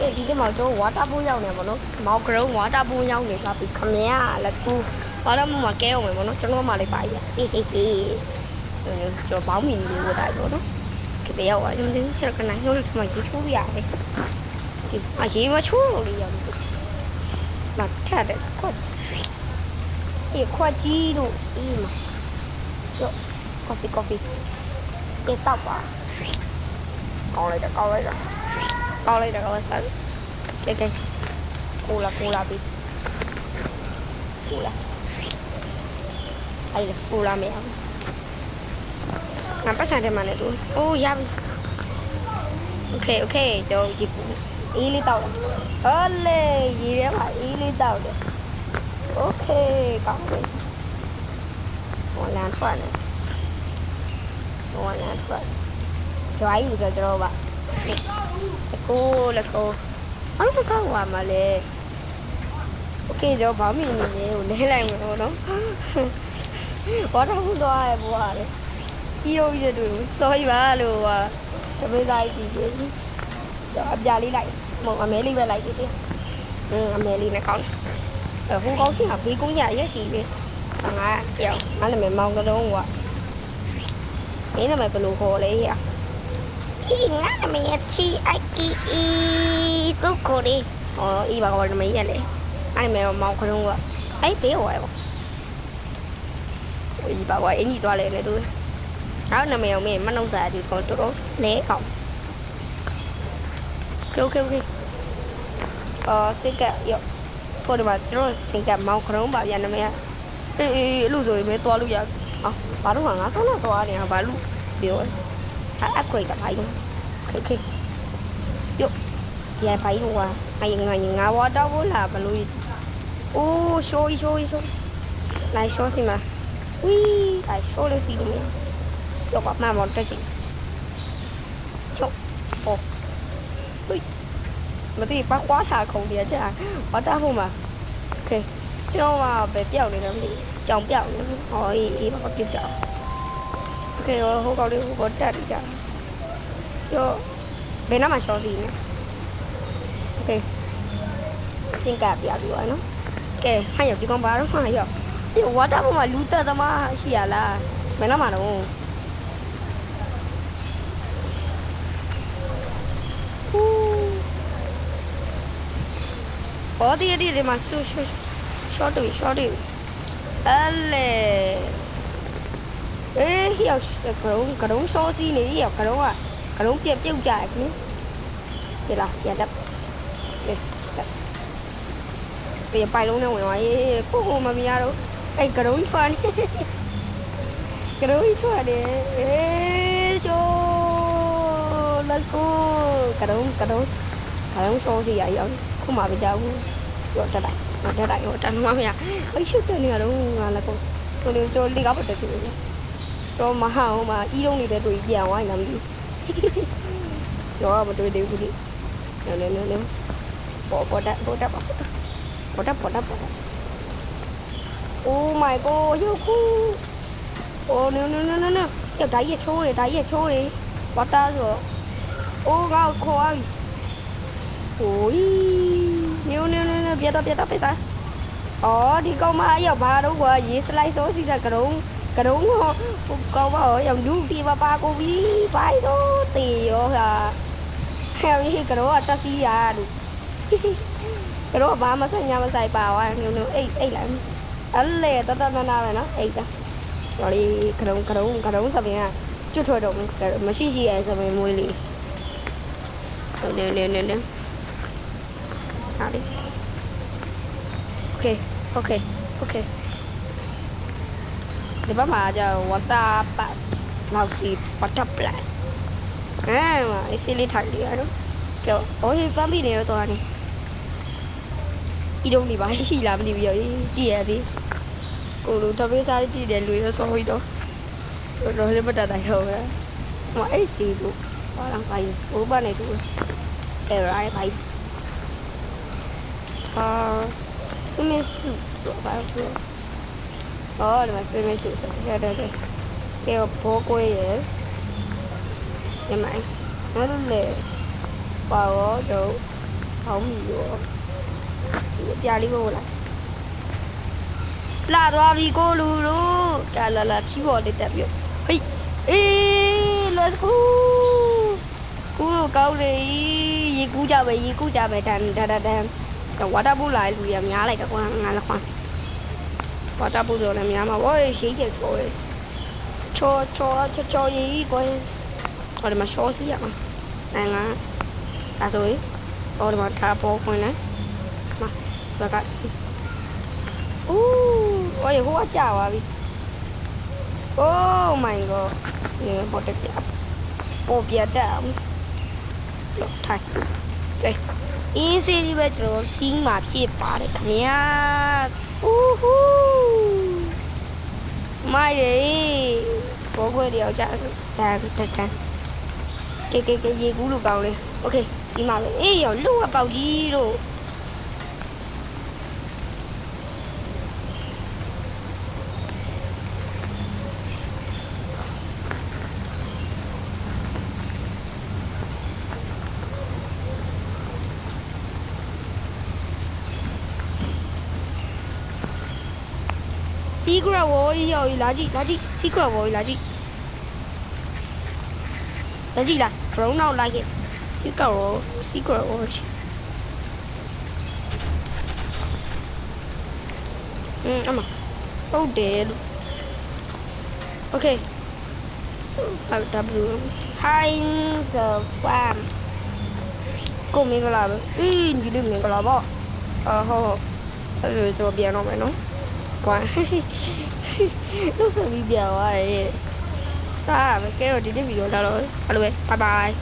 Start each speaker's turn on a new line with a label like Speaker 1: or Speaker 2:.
Speaker 1: အေးဒီနေ့မှာကျွန်တော်ဝါတာပိုးရောက်နေပါတော့မောက်ဂရုံးဝါတာပိုးရောက်နေပါပြီခမရလက်ကူဝါတာမို့မှာကဲအောင်မယ်ပေါ့နော်ကျွန်တော်မှလည်းပါရဟေးဟေးဟေးကျွန်တော်ဘောင်းမီလေးဝတ်တာပေါ့နော်ကဲရောက်ပါကျွန်တော်ဆက်ခဏညှို့လို့မှရေချိုးရတယ်ဒီအရေးမချိုးလို့ရအောင်မထက်တယ်ခွက်အေးခွက်ကြီးလို့အေးမှာရော coffee coffee တေးတော့ပါကောင်းလိုက်တာကောင်းလိုက်တာ ကောင်းလိုက်တာကောင်းလိုက်တာကဲကဲကိုလာကိုလာပြီကိုလာအဲ့ဒါကိုလာမယ်ငါပတ်စံတယ်မနဲ့တူအိုးရပြီโอเคโอเคတော့ဒီပူအေးလေးတောက်လာဟောလေရေထဲမှာအေးလေးတောက်တယ်โอเคကောင်းပြီဟောလမ်းထွက်နေ one and twelve. Drive ကြတော့ပါ။ Let's go let's go. အဲ့ဒါကောင်းမှာလေ။ Okay တော့ဘာမှမနေနေကိုလဲလိုက်မှာနော်။ဘာတော့ဘူးတော့ရဘောရတယ်။ပြီးရောပြီးတော့တော်ပြီပါလို့ဟာတမေးသားကြီးကြည့်ကြည့်။တော့အပြာလေးလိုက်မဟုတ်အမဲလေးပဲလိုက်ကြည့်တယ်။အင်းအမဲလေးနဲ့ကောင်းတယ်။အဟိုကောင်းချင်းကဘေးကုန်းရရက်ရှိပြီ။ငါရောက်ငါနာမည်မောင်ကလုံးကမင်းနာမည်ဘယ်လိုခေါ်လဲဟဲ့ အီငါနာမည်ချီအိုက်ကီအီတုတ်ခေါ်လေးဟောအီဘာခေါ်နာမည်ရလေအဲ့မဲမောင်ခလုံးကအဲ့ဘေးဟောရပါအီဘာဝအင်းကြီးသွားလဲလေသူအဲ့နာမည်အောင်မင်းမနှုတ်စားဒီကောင်တော်တော်လဲအောင်โอเคโอเคအော်စိတ်ကရောကိုဒီမှာကျွန်တော်စိတ်ကမောင်ခလုံးပါဗျာနာမည်အေးအေးအဲ့လိုဆိုရင်မဲသွားလို့ရအော်ဘာလို့ငါငါဆုံးတော့သွားနေတာဘာလို့ပြောအဲ့အခွေကဘာလို့โอเคယောရဖိုင်ဝါအရင်ငါငါဝါတော့ဘူးလားဘလို့အိုးရှိုးရှိုးရှိုးလိုက်ရှိုးစီမဝီးလိုက်ရှိုးလို့စီလို့ယောကမှမတက်ချင်ချုပ်ဟောဝီးမသိပါကွာတာခုံပြကြဝါတာဟိုမှာโอ 딱딱거리다 그렇게 요 ya phải qua ai người người ngáo quá, đó vốn là bà lui ô, xôi xôi xôi. Lại xôi gì mà. Ui lại xôi lên gì nữa cho bà mà một cái gì chốc ô ui. Mà thì bắt quá thả không biết chứ à bắt đã không mà. Ok. Cho mà về biểu này làm gì? Chồng biểu hỏi ý mà có kiếm chợ. လူသက်သမားရှိရလားမင်းနာမှာတော့ဟူးဘောဒီဒီဒီမှာရှူရှူရှော့တူရှော့တူအဲ့လေအေးဟိယောကရုံးကရုံးရှော့စီနေဟိယောကရုံးကကရုံးပြပြုတ်ကြရခ င်ဒီလားရတဲ့ပြန်ပိုင်လုံးနဲ့ဝင်သွားရေးကိုကိုမမရတော့အဲ့ကရုံးထွက်နေကရုံးထွက်နေအေးချိုး let's go ကရုံးကရုံးကရုံးဆိုစီရအောင်ခုမှမကြောက်ဘူးကြောက်တက်လိုက်တက်လိုက်ဟိုတန်းမမရအဲ့ရှုပ်တယ်နေတော့ငါလည်းကိုကိုလေးချိုးလေးကပ တ်တယ်သူတော့မဟာဟိုမှာအီးလုံးနေတဲ့တွေ့ပြန်သွားရင်လည်းမသိဘူးတော့မတွေ့သေးဘူးဒီနည်းနည်းနည်းပေါ်ပေါ်တက်ပေါ်တက်ပေါ်တက် Poda, poda, poda. Oh my god, yo cu. Oh no no no no no. Yo đá ye chô đi, đá ye chô đi. Bắt ta rồi. Oh ngao khoai. Ôi. Nhiều nhiều nhiều nhiều biết ta biết ta biết ta. Ờ đi câu mà giờ ba đâu qua gì slide số gì ra cả đúng cả đúng không câu mà ở dòng du đi ba ba cô bí phải đó tì ô à theo như cái đó ta xí à đủ ကတော့ cái đúng không? Con à, bảo à, kadung kau bawa ba jumpi bapa aku bi pai tu tio ha heo ni kado ta si ya du kado ba ma sa nya ma sai pa wa nu ấy ấy ei la alle ta ta na na la nó, ấy ta rồi cái đúng cái đúng cái đúng sao bi ha à? chút thôi động mà xin gì ai sao mày mồi lì. Nè nè nè nè. Nào đi. Ok ok ok. ဒီဘက်မှာကျ water pass လောက်စီ water plus အဲအစီလေးထိုင်ရတော့ကဲအိုးပမ်းပြီးနေတော့နေဤတော့နေပါရှိလားမသိဘူးရောကြည့်ရသေးကိုလိုတပေးစားကြည့်တယ်လူရဆောပြီးတော့တော့လည်းမတတ်တိုင်းတော့ပဲမအဲ့စီတို့ဘာလဲဘာလဲဘိုးပါနေတူအဲ့ရိုင်းဘာအာစမစ်စုတော့ဘာ လို့အော်ဒီမှာစမစ်စုရတယ်တယ်ကဲဘောကိုရဲ့ညမိုင်းဘာလို့လဲပါတော့ခေါင်းမီရောဒီအပြာလေးကိုလာလာသွားပြီကိုလူတို့ကလာလာချီပေါ်လေးတက်ပြီဟိတ်အေး let's go ကိုလူကောင်းလေရေကူးကြပဲရေကူးကြပဲတန်တန်တန်ဝါတာဘူးလာလူရများလိုက်တော့ကွာငါလည်းခွ န်ဝါတာဘူးဆိုလည်းများမှာဝေးရှိတယ်ကိုချောချောချောချောရေးကိုဟောဒီမှာရှောစီရမှာနိုင်လားဒါဆိုရင်ဟောဒီမှာထားပေါ်ခွင်းလဲမှာဘက်ကအိုးဟောရဟိုကကြာသွားပြီ Oh my god ဒီပေါ်တက်ပြပေါ်ပြတက်အောင်လောက်ထိုင်ကဲ အင်းစီဒီပဲကျွန်တော်စီးမှာဖြစ်ပါတယ်ခင်ဗျာဦးဟူးမိုက်ရေဘောခွဲတယောက်ကြာဒါတက်ကန်ကဲကဲကဲရေကူးလူကောင်းလေးโอเคဒီမှာပဲအေးရောလူကပေါက်ကြီးတို့ secret wall ကြီးရောက်ပြီလာကြည့်လာကြည့် secret wall ကြီးလာကြည့်လာကြည့်လား brown နောက်လိုက်ခဲ့ secret wall secret wall ကြီးอืมအမဟုတ်တယ်လို့ okay W find the farm ကိုမင်္ဂလာပဲအေးညီလေးမင်္ဂလာပါအာဟုတ်ဟုတ်အဲ့ဒါတော့ပြန်တော့မယ်နော် ကွာလို့ဆိုပြီးပြောသွားတယ်။ဒါပဲကဲတော့ဒီနေ့ဗီဒီယိုလာတော့အဲ့လိုပဲ bye bye